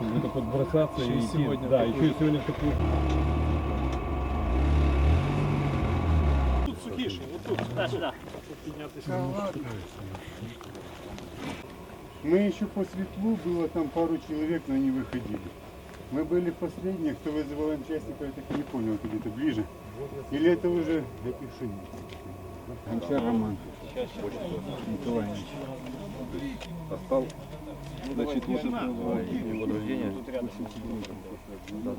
вот бросаться Еще и и идти. сегодня да, еще и сегодня в такую. Тут сухіше, отут. Да, сюда. Мы еще по светлу, было там пару человек, но они выходили. Мы были последние, кто вызывал участника, я так и не понял, это где-то ближе. Или это уже... Напиши. Роман. Николаевич. Остал. Значит, вот это его рождения. На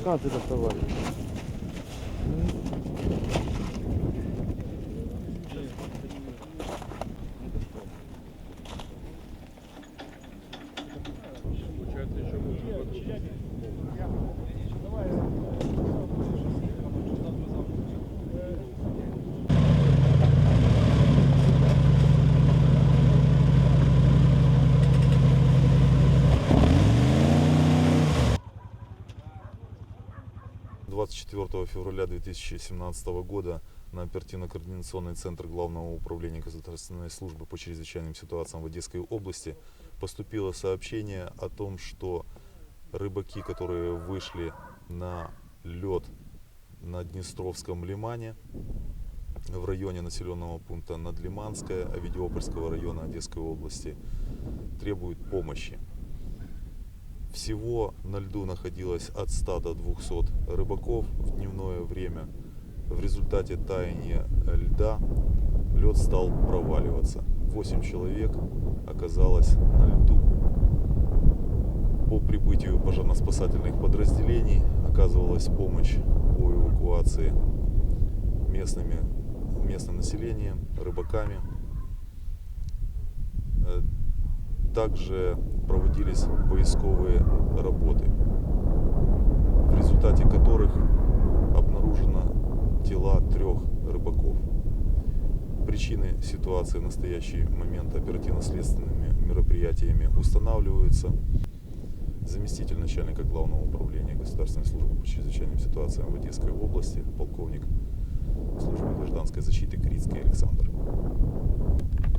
американцы доставали. – 24 февраля 2017 года на оперативно-координационный центр Главного управления государственной службы по чрезвычайным ситуациям в Одесской области поступило сообщение о том, что рыбаки, которые вышли на лед на Днестровском лимане в районе населенного пункта Надлиманская Авидиопольского района Одесской области, требуют помощи. Всего на льду находилось от 100 до 200 рыбаков в дневное время. В результате таяния льда лед стал проваливаться. 8 человек оказалось на льду. По прибытию пожарно-спасательных подразделений оказывалась помощь по эвакуации местными, местным населением, рыбаками. Также проводились поисковые работы, в результате которых обнаружено тела трех рыбаков. Причины ситуации в настоящий момент оперативно-следственными мероприятиями устанавливаются. Заместитель начальника Главного управления Государственной службы по чрезвычайным ситуациям в Одесской области, полковник службы гражданской защиты Крицкий Александр.